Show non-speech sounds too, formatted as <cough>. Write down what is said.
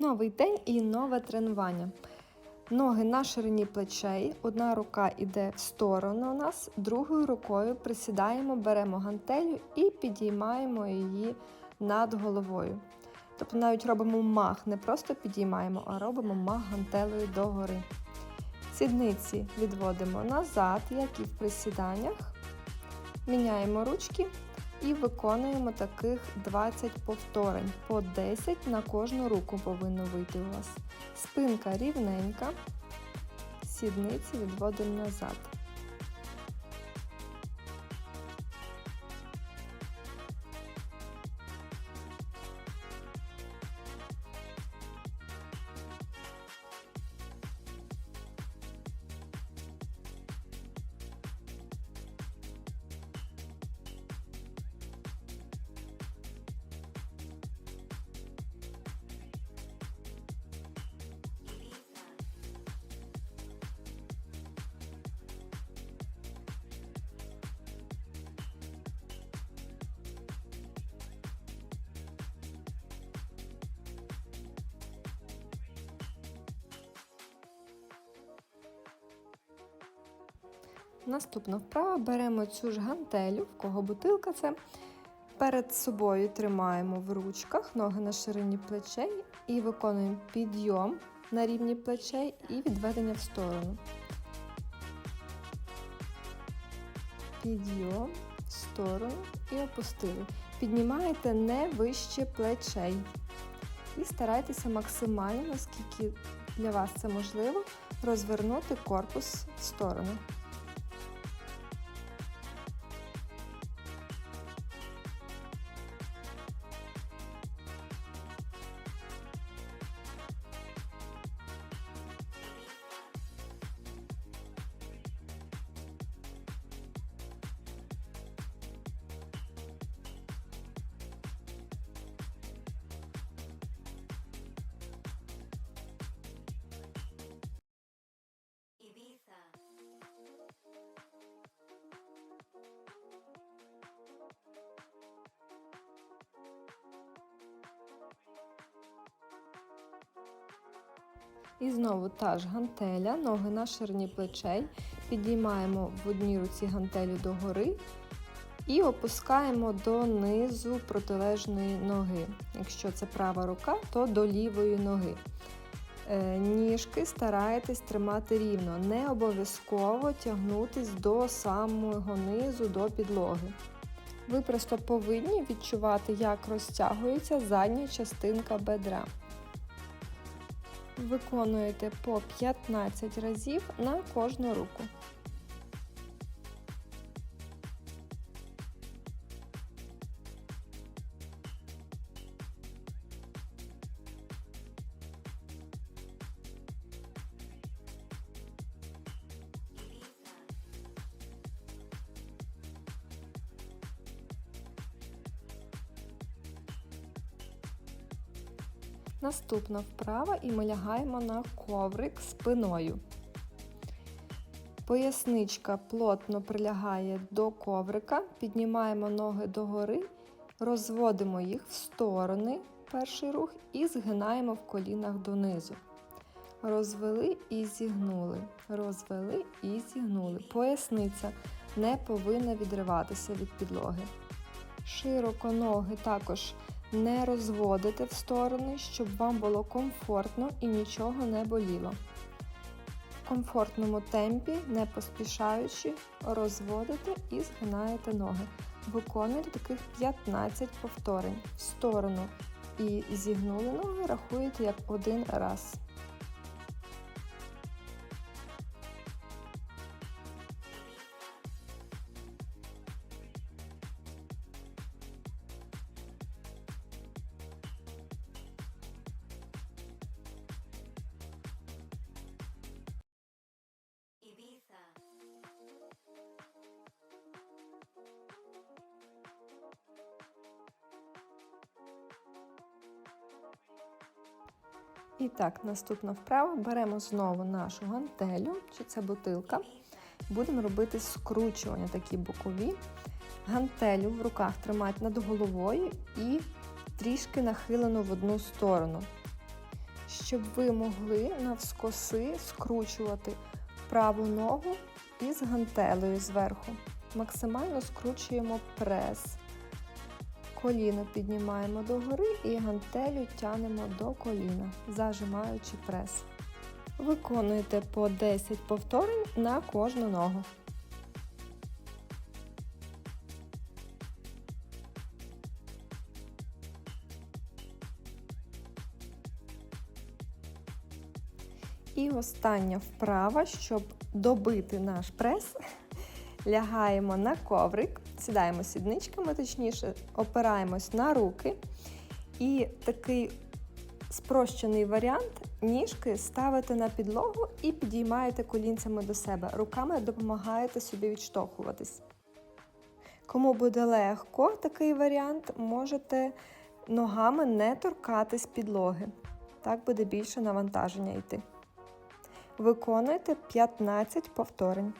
Новий день і нове тренування. Ноги на ширині плечей, одна рука йде в сторону у нас, другою рукою присідаємо, беремо гантелю і підіймаємо її над головою. Тобто навіть робимо мах, не просто підіймаємо, а робимо мах гантелею догори. Сідниці відводимо назад, як і в присіданнях. Міняємо ручки і виконуємо таких 20 повторень. По 10 на кожну руку повинно вийти у вас. Спинка рівненька, сідниці відводимо назад. Наступна вправа беремо цю ж гантелю, в кого бутилка це. Перед собою тримаємо в ручках ноги на ширині плечей і виконуємо підйом на рівні плечей і відведення в сторону. Підйом в сторону і опустили. Піднімаєте не вище плечей. І старайтеся максимально, наскільки для вас це можливо, розвернути корпус в сторону. І знову та ж гантеля, ноги на ширині плечей. Підіймаємо в одній руці гантелю догори і опускаємо донизу протилежної ноги. Якщо це права рука, то до лівої ноги. Е, Ніжки старайтесь тримати рівно, не обов'язково тягнутись до самого низу, до підлоги. Ви просто повинні відчувати, як розтягується задня частинка бедра. Виконуєте по 15 разів на кожну руку. Наступна вправа і ми лягаємо на коврик спиною. Поясничка плотно прилягає до коврика, піднімаємо ноги догори, розводимо їх в сторони, перший рух, і згинаємо в колінах донизу. Розвели і зігнули, розвели і зігнули. Поясниця не повинна відриватися від підлоги. Широко ноги також не розводите в сторони, щоб вам було комфортно і нічого не боліло. В комфортному темпі, не поспішаючи, розводите і згинаєте ноги. Виконуйте таких 15 повторень в сторону і зігнули ноги, рахуєте як один раз. І так, наступна вправа. Беремо знову нашу гантелю, чи це бутилка. Будемо робити скручування такі бокові. Гантелю в руках тримати над головою і трішки нахилено в одну сторону. щоб ви могли навскоси скручувати праву ногу із гантелею зверху. Максимально скручуємо прес. Коліно піднімаємо догори і гантелю тянемо до коліна, зажимаючи прес. Виконуйте по 10 повторень на кожну ногу. І остання вправа, щоб добити наш прес, <laughs> лягаємо на коврик, сідаємо сідничками, точніше, опираємось на руки. І такий спрощений варіант ніжки ставите на підлогу і підіймаєте колінцями до себе. Руками допомагаєте собі відштовхуватись. Кому буде легко такий варіант, можете ногами не торкатись підлоги. Так буде більше навантаження йти. Виконуйте 15 повторень.